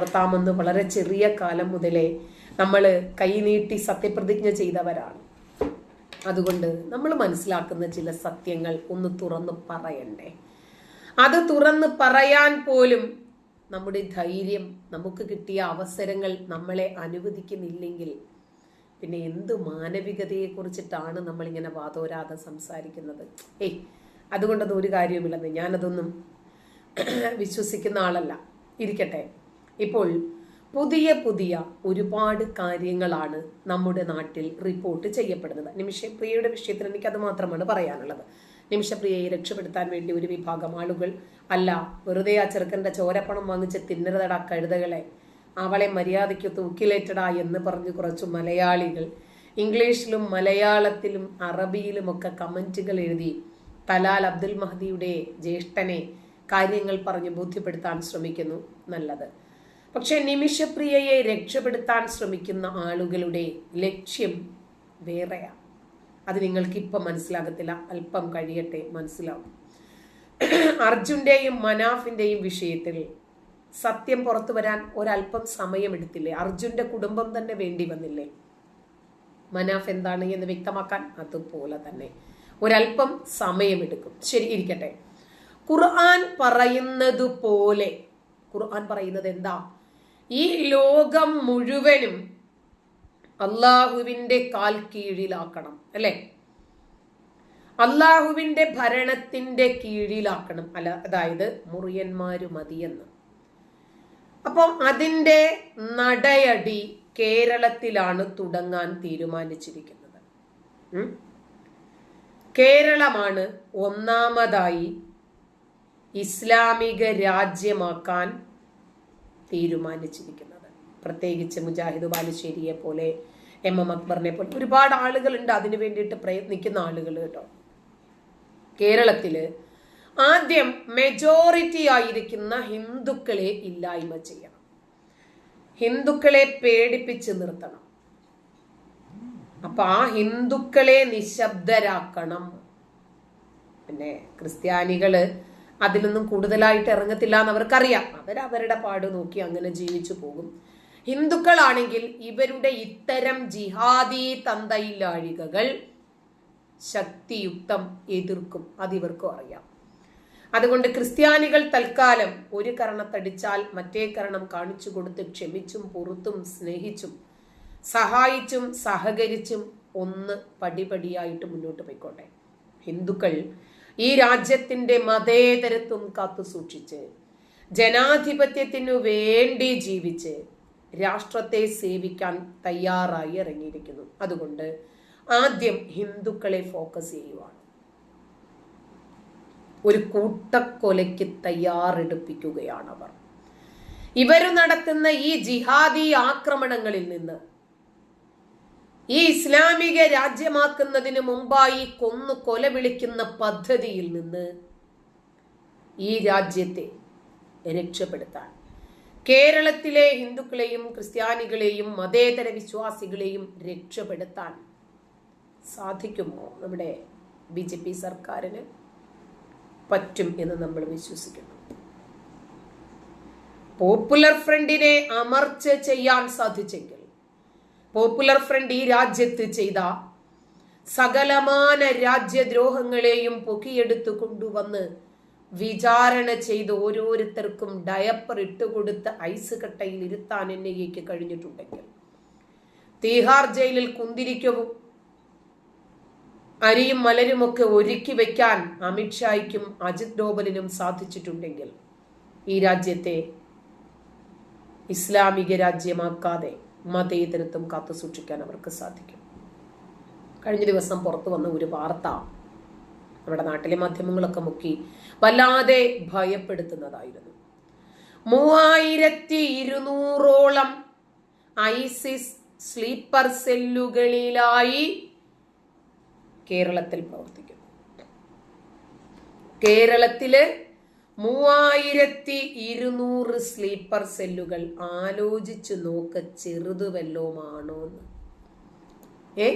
നടത്താമെന്ന് വളരെ ചെറിയ കാലം മുതലേ നമ്മൾ കൈനീട്ടി സത്യപ്രതിജ്ഞ ചെയ്തവരാണ്. അതുകൊണ്ട് നമ്മൾ മനസ്സിലാക്കുന്ന ചില സത്യങ്ങൾ ഒന്ന് തുറന്ന് പറയണ്ടേ? അത് തുറന്ന് പറയാൻ പോലും നമ്മുടെ ധൈര്യം നമുക്ക് കിട്ടിയ അവസരങ്ങൾ നമ്മളെ അനുവദിക്കുന്നില്ലെങ്കിൽ പിന്നെ എന്ത് മാനവികതയെ കുറിച്ചിട്ടാണ് നമ്മളിങ്ങനെ വാദോരാതെ സംസാരിക്കുന്നത്? ഏയ് അതുകൊണ്ടത് ഒരു കാര്യവുമില്ലെന്ന് ഞാനതൊന്നും വിശ്വസിക്കുന്ന ആളല്ല. ഇരിക്കട്ടെ. ഇപ്പോൾ പുതിയ പുതിയ ഒരുപാട് കാര്യങ്ങളാണ് നമ്മുടെ നാട്ടിൽ റിപ്പോർട്ട് ചെയ്യപ്പെടുന്നത്. നിമിഷപ്രിയയുടെ വിഷയത്തിൽ എനിക്ക് അത് മാത്രമാണ് പറയാനുള്ളത്. നിമിഷപ്രിയയെ രക്ഷപ്പെടുത്താൻ വേണ്ടി ഒരു വിഭാഗം ആളുകൾ അല്ല വെറുതെ ആ ചെറുക്കന്റെ ചോരപ്പണം വാങ്ങിച്ച് തിന്നരുതടാ കഴുതകളെ. അവളെ മര്യാദയ്ക്ക് തൂക്കിലേറ്റടാ എന്ന് പറഞ്ഞ് കുറച്ച് മലയാളികൾ ഇംഗ്ലീഷിലും മലയാളത്തിലും അറബിയിലുമൊക്കെ കമന്റുകൾ എഴുതി തലാൽ അബ്ദുൽ മഹദിയുടെ ജ്യേഷ്ഠനെ കാര്യങ്ങൾ പറഞ്ഞ് ബോധ്യപ്പെടുത്താൻ ശ്രമിക്കുന്നു. നല്ലത്. പക്ഷെ നിമിഷപ്രിയയെ രക്ഷപ്പെടുത്താൻ ശ്രമിക്കുന്ന ആളുകളുടെ ലക്ഷ്യം വേറെയാണ് അത് നിങ്ങൾക്ക് ഇപ്പം മനസ്സിലാകത്തില്ല. അല്പം കഴിയട്ടെ മനസ്സിലാവും. അർജുന്റെയും മനാഫിന്റെയും വിഷയത്തിൽ സത്യം പുറത്തു വരാൻ ഒരല്പം സമയമെടുത്തില്ലേ? അർജുന്റെ കുടുംബം തന്നെ വേണ്ടി വന്നില്ലേ? മനാഫ് എന്താണ് എന്ന് വ്യക്തമാക്കാൻ അതുപോലെ തന്നെ. ഒരല്പം സമയമെടുക്കും. ശരി ഇരിക്കട്ടെ. ഖുർആൻ പറയുന്നത് പോലെ. ഖുർആൻ പറയുന്നത് എന്താ? ഈ ലോകം മുഴുവനും അള്ളാഹുവിന്റെ കാൽ കീഴിലാക്കണം അല്ലെ? അള്ളാഹുവിന്റെ ഭരണത്തിന്റെ കീഴിലാക്കണം. അല്ല അതായത് മുറിയന്മാര് മതിയെന്ന്. അപ്പം അതിന്റെ നടയടി കേരളത്തിലാണ് തുടങ്ങാൻ തീരുമാനിച്ചിരിക്കുന്നത്. കേരളമാണ് ഒന്നാമതായി ഇസ്ലാമിക രാജ്യമാക്കാൻ തീരുമാനിച്ചിരിക്കുന്നത്. പ്രത്യേകിച്ച് മുജാഹിദ് ബാലുശ്ശേരിയെ പോലെ എം എം അക്ബറിനെ പോലെ ഒരുപാട് ആളുകളുണ്ട് അതിനു വേണ്ടിയിട്ട് പ്രയത്നിക്കുന്ന ആളുകൾ കേട്ടോ. കേരളത്തിൽ ആദ്യം മെജോറിറ്റി ആയിരിക്കുന്ന ഹിന്ദുക്കളെ ഇല്ലായ്മ ചെയ്യണം. ഹിന്ദുക്കളെ പേടിപ്പിച്ച് നിർത്തണം. അപ്പൊ ആ ഹിന്ദുക്കളെ നിശബ്ദരാക്കണം. പിന്നെ ക്രിസ്ത്യാനികൾ അതിലൊന്നും കൂടുതലായിട്ട് ഇറങ്ങത്തില്ല എന്ന് അവർക്കറിയാം. അവരവരുടെ പാട് നോക്കി അങ്ങനെ ജീവിച്ചു പോകും. ഹിന്ദുക്കളാണെങ്കിൽ ഇവരുടെ ഇത്തരം ജിഹാദി തന്തയിലാഴികകൾ ശക്തിയുക്തം എതിർക്കും. അതിവർക്കും അറിയാം. അതുകൊണ്ട് ക്രിസ്ത്യാനികൾ തൽക്കാലം ഒരു കരണത്തടിച്ചാൽ മറ്റേ കരണം കാണിച്ചു കൊടുത്ത് ക്ഷമിച്ചും പുറത്തും സ്നേഹിച്ചും സഹായിച്ചും സഹകരിച്ചും ഒന്ന് പടിപടിയായിട്ട് മുന്നോട്ട് പോയിക്കോട്ടെ. ഹിന്ദുക്കൾ ഈ രാജ്യത്തിന്റെ മതേതരത്വം കാത്തു സൂക്ഷിച്ച് ജനാധിപത്യത്തിനു വേണ്ടി ജീവിച്ച് രാഷ്ട്രത്തെ സേവിക്കാൻ തയ്യാറായി ഇറങ്ങിയിരിക്കുന്നു. അതുകൊണ്ട് ആദ്യം ഹിന്ദുക്കളെ ഫോക്കസ് ചെയ്യുവാണ്. ഒരു കൂട്ടക്കൊലയ്ക്ക് തയ്യാറെടുപ്പിക്കുകയാണ് അവർ. ഇവർ നടത്തുന്ന ഈ ജിഹാദി ആക്രമണങ്ങളിൽ നിന്ന് ഈ ഇസ്ലാമിക രാജ്യമാക്കുന്നതിന് മുമ്പായി കൊന്നു കൊല വിളിക്കുന്ന പദ്ധതിയിൽ നിന്ന് ഈ രാജ്യത്തെ രക്ഷപ്പെടുത്താൻ. കേരളത്തിലെ ഹിന്ദുക്കളെയും ക്രിസ്ത്യാനികളെയും മതേതര വിശ്വാസികളെയും രക്ഷപ്പെടുത്താൻ സാധിക്കുമോ നമ്മുടെ ബി ജെ പി സർക്കാരിന്? പറ്റും എന്ന് നമ്മൾ വിശ്വസിക്കുന്നു. പോപ്പുലർ ഫ്രണ്ടിനെ അമർച്ച ചെയ്യാൻ സാധിച്ചെങ്കിൽ പോപ്പുലർ ഫ്രണ്ട് ഈ രാജ്യത്ത് ചെയ്ത സകലമാന രാജ്യദ്രോഹങ്ങളെയും പൊക്കിയെടുത്തു കൊണ്ടുവന്ന് വിചാരണ ചെയ്ത് ഓരോരുത്തർക്കും ഡയപ്പർ ഇട്ടുകൊടുത്ത് ഐസ് കട്ടയിൽ ഇരുത്താൻ എൻ കഴിഞ്ഞിട്ടുണ്ടെങ്കിൽ. തീഹാർ ജയിലിൽ കുന്തിരിക്കവും അരിയും മലരുമൊക്കെ ഒരുക്കി വെക്കാൻ അമിത്ഷായ്ക്കും അജിത് ഡോബലിനും സാധിച്ചിട്ടുണ്ടെങ്കിൽ ഈ രാജ്യത്തെ ഇസ്ലാമിക രാജ്യമാക്കാതെ മതേതരത്വം കാത്തു സൂക്ഷിക്കാൻ അവർക്ക് സാധിക്കും. കഴിഞ്ഞ ദിവസം പുറത്തു വന്ന ഒരു വാർത്ത നമ്മുടെ നാട്ടിലെ മാധ്യമങ്ങളൊക്കെ മുക്കി വല്ലാതെ ഭയപ്പെടുത്തുന്നതായിരുന്നു. മൂവായിരത്തി ഇരുന്നൂറോളം ഐസിസ് സ്ലീപ്പർ സെല്ലുകളിലായി കേരളത്തിൽ പ്രവർത്തിക്കുന്നു. കേരളത്തിൽ മൂവായിരത്തി ഇരുന്നൂറ് സ്ലീപ്പർ സെല്ലുകൾ ആലോചിച്ചു നോക്ക ചെറുതു വല്ലോമാണോന്ന് ഏ?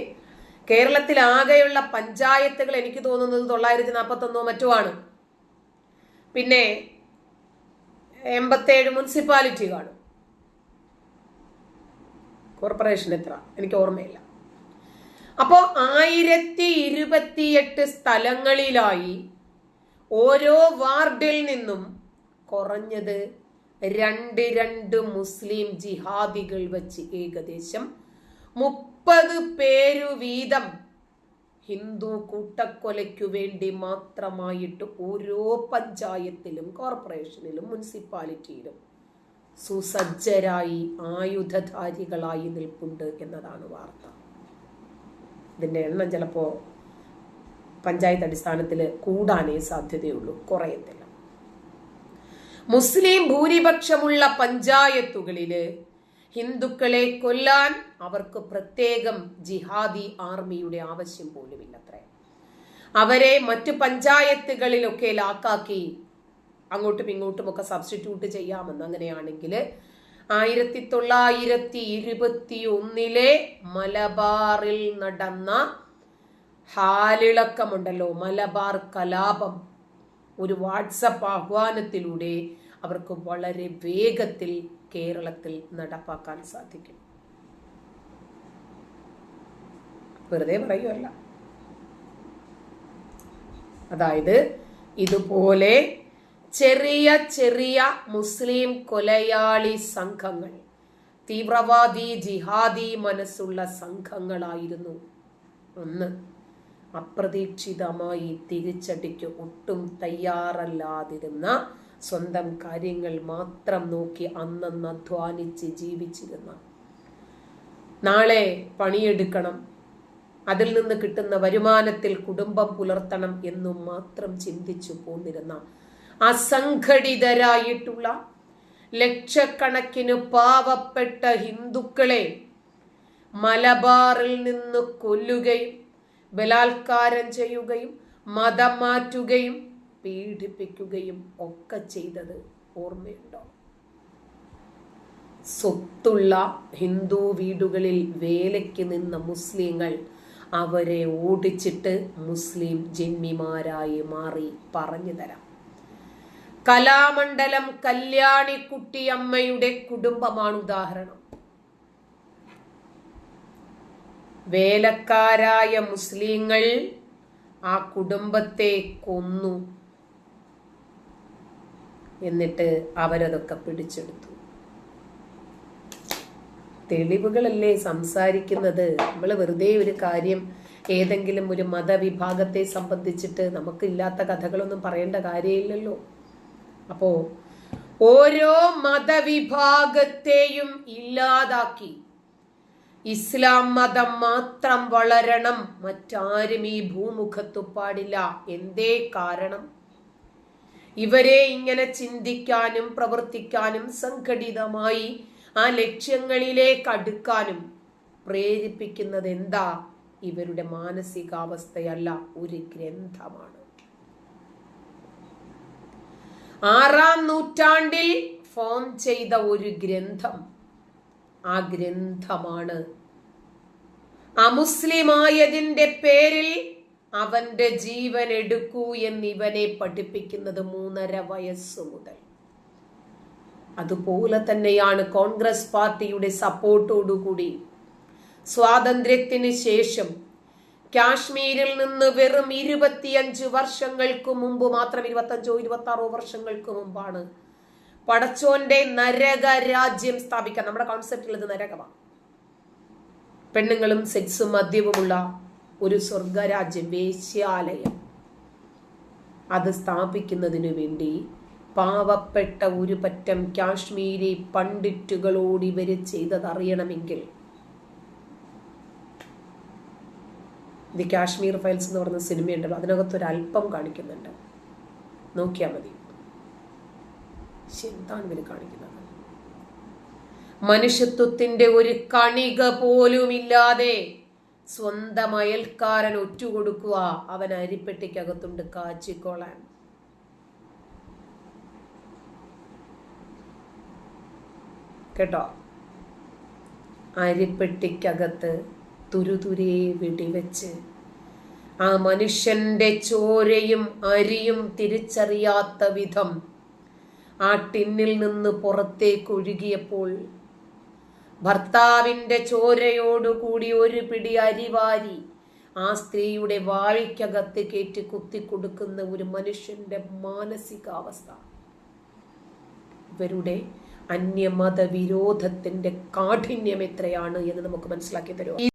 കേരളത്തിൽ ആകെയുള്ള പഞ്ചായത്തുകൾ എനിക്ക് തോന്നുന്നത് തൊള്ളായിരത്തി നാൽപ്പത്തി ഒന്നോ മറ്റോ ആണ്. പിന്നെ എൺപത്തേഴ് മുനിസിപ്പാലിറ്റി കാണും. കോർപ്പറേഷൻ എത്ര? എനിക്ക് ഓർമ്മയില്ല. അപ്പോൾ ആയിരത്തി ഇരുപത്തിയെട്ട് സ്ഥലങ്ങളിലായി ഓരോ വാർഡിൽ നിന്നും കുറഞ്ഞത് രണ്ട് രണ്ട് മുസ്ലിം ജിഹാദികൾ വച്ച് ഏകദേശം മുപ്പത് പേരു വീതം ഹിന്ദു കൂട്ടക്കൊലയ്ക്കു വേണ്ടി മാത്രമായിട്ട് ഓരോ പഞ്ചായത്തിലും കോർപ്പറേഷനിലും മുനിസിപ്പാലിറ്റിയിലും സുസജ്ജരായി ആയുധധാരികളായി നിൽപ്പുണ്ട് എന്നതാണ് വാർത്ത. ഇതിന്റെ എണ്ണം ചിലപ്പോൾ പഞ്ചായത്ത് അടിസ്ഥാനത്തിൽ കൂടാനേ സാധ്യതയുള്ളൂ. കുറയത്തില്ല. മുസ്ലിം ഭൂരിപക്ഷമുള്ള പഞ്ചായത്തുകളിൽ ഹിന്ദുക്കളെ കൊല്ലാൻ അവർക്ക് പ്രത്യേകം ജിഹാദി ആർമിയുടെ ആവശ്യം പോലുമില്ലത്രേ. അവരെ മറ്റു പഞ്ചായത്തുകളിലൊക്കെ ലാക്കാക്കി അങ്ങോട്ടും ഇങ്ങോട്ടും ഒക്കെ സബ്സ്റ്റിറ്റ്യൂട്ട് ചെയ്യാമെന്ന് അങ്ങനെയാണെങ്കിൽ ആയിരത്തി തൊള്ളായിരത്തി ഇരുപത്തി ഒന്നിലെ മലബാറിൽ നടന്ന ഹാലിളക്കമുണ്ടല്ലോ മലബാർ കലാപം. ഒരു വാട്സപ്പ് ആഹ്വാനത്തിലൂടെ അവർക്ക് വളരെ വേഗത്തിൽ കേരളത്തിൽ നടപ്പാക്കാൻ സാധിക്കും. വെറുതെ പറയുമല്ല അതായത് ഇതുപോലെ ചെറിയ ചെറിയ മുസ്ലിം കൊലയാളി സംഘങ്ങൾ തീവ്രവാദി ജിഹാദി മനസ്സുള്ള സംഘങ്ങളായിരുന്നു ഒന്ന്. അപ്രതീക്ഷിതമായി തിരിച്ചടിക്ക് ഒട്ടും തയ്യാറല്ലാതിരുന്ന സ്വന്തം കാര്യങ്ങൾ മാത്രം നോക്കി അന്നന്ന് അധ്വാനിച്ച് ജീവിച്ചിരുന്ന. നാളെ പണിയെടുക്കണം. അതിൽ നിന്ന് കിട്ടുന്ന വരുമാനത്തിൽ കുടുംബം പുലർത്തണം എന്നും മാത്രം ചിന്തിച്ചു പോന്നിരുന്ന അസംഘടിതരായിട്ടുള്ള ലക്ഷക്കണക്കിന് പാവപ്പെട്ട ഹിന്ദുക്കളെ മലബാറിൽ നിന്ന് കൊല്ലുകയും ബലാത്കാരം ചെയ്യുകയും മതം മാറ്റുകയും പീഡിപ്പിക്കുകയും ഒക്കെ ചെയ്തത് ഓർമ്മയുണ്ടോ? സ്വത്തുള്ള ഹിന്ദു വീടുകളിൽ വേലയ്ക്ക് നിന്ന മുസ്ലിങ്ങൾ അവരെ ഓടിച്ചിട്ട് മുസ്ലിം ജന്മിമാരായി മാറി പറഞ്ഞു തരാം. കലാമണ്ഡലം കല്യാണിക്കുട്ടിയമ്മയുടെ കുടുംബമാണ് ഉദാഹരണം. വേലക്കാരായ മുസ്ലിങ്ങൾ ആ കുടുംബത്തെ കൊന്നു എന്നിട്ട് അവരതൊക്കെ പിടിച്ചെടുത്തു. തെളിവുകളല്ലേ സംസാരിക്കുന്നത്? നമ്മൾ വെറുതെ ഒരു കാര്യം ഏതെങ്കിലും ഒരു മതവിഭാഗത്തെ സംബന്ധിച്ചിട്ട് നമുക്കില്ലാത്ത കഥകളൊന്നും പറയേണ്ട കാര്യമില്ലല്ലോ. അപ്പോ ഓരോ മതവിഭാഗത്തെയും ഇല്ലാതാക്കി. ഇസ്ലാം മതം മാത്രം വളരണം. മറ്റാരും ഈ ഭൂമുഖത്തു പാടില്ല. എന്തേ കാരണം? ഇവരെ ഇങ്ങനെ ചിന്തിക്കാനും പ്രവർത്തിക്കാനും സംഘടിതമായി ആ ലക്ഷ്യങ്ങളിലേക്ക് അടുക്കാനും പ്രേരിപ്പിക്കുന്നത് എന്താ ഇവരുടെ മാനസികാവസ്ഥയല്ല ഒരു ഗ്രന്ഥമാണ്. ആറാം നൂറ്റാണ്ടിൽ ഫോം ചെയ്ത ഒരു ഗ്രന്ഥം ആ ഗ്രന്ഥമാണ്. അമുസ്ലിമായതിന്റെ പേരിൽ അവന്റെ ജീവൻ എടുക്കൂ എന്നിവനെ പഠിപ്പിക്കുന്നത് മൂന്നര വയസ്സു മുതൽ. അതുപോലെ തന്നെയാണ് കോൺഗ്രസ് പാർട്ടിയുടെ സപ്പോർട്ടോടുകൂടി. സ്വാതന്ത്ര്യത്തിന് ശേഷം കാശ്മീരിൽ നിന്ന് വെറും ഇരുപത്തിയഞ്ച് വർഷങ്ങൾക്ക് മുമ്പ് മാത്രം ഇരുപത്തഞ്ചോ ഇരുപത്തി ആറോ വർഷങ്ങൾക്ക് മുമ്പാണ് പടച്ചോന്റെ നരക രാജ്യം സ്ഥാപിക്കാൻ നമ്മുടെ കോൺസെപ്റ്റിൽ ഇത് നരകമാണ്. പെണ്ണുങ്ങളും സെക്സും മദ്യവുമുള്ള ഒരു സ്വർഗരാജ്യം വേശ്യാലയം. അത് സ്ഥാപിക്കുന്നതിനു വേണ്ടി പാവപ്പെട്ട ഒരു പറ്റം കാശ്മീരി പണ്ഡിറ്റുകളോട് ഇവർ ചെയ്തതറിയണമെങ്കിൽ ദി കാശ്മീർ ഫയൽസ് എന്ന് പറയുന്ന സിനിമയുണ്ടല്ലോ അതിനകത്തൊരു അല്പം കാണിക്കുന്നുണ്ട്. നോക്കിയാൽ മതി. എന്താണ് ഇവർ കാണിക്കുന്നത്. മനുഷ്യത്വത്തിന്റെ ഒരു കണിക പോലും ഇല്ലാതെ സ്വന്തം അയൽക്കാരൻ ഒറ്റുകൊടുക്കുക അവൻ അരിപ്പെട്ടിക്കകത്തുണ്ട് കാച്ചിക്കോളാൻ. കേട്ടോ? അരിപ്പെട്ടിക്കകത്ത് തുരുതുരെ വെടിവെച്ച് ആ മനുഷ്യന്റെ ചോരയും അരിയും തിരിച്ചറിയാത്ത വിധം ആ ടിന്നിൽ നിന്ന് പുറത്തേക്ക് ഒഴുകിയപ്പോൾ ഭർത്താവിന്റെ ചോരയോടുകൂടി ഒരു പിടി അരിവാരി ആ സ്ത്രീയുടെ വാഴയ്ക്കകത്ത് കയറ്റി കുത്തിക്കൊടുക്കുന്ന ഒരു മനുഷ്യന്റെ മാനസികാവസ്ഥ. ഇവരുടെ അന്യമത വിരോധത്തിന്റെ കാഠിന്യം എത്രയാണ് എന്ന് നമുക്ക് മനസ്സിലാക്കി തരുമോ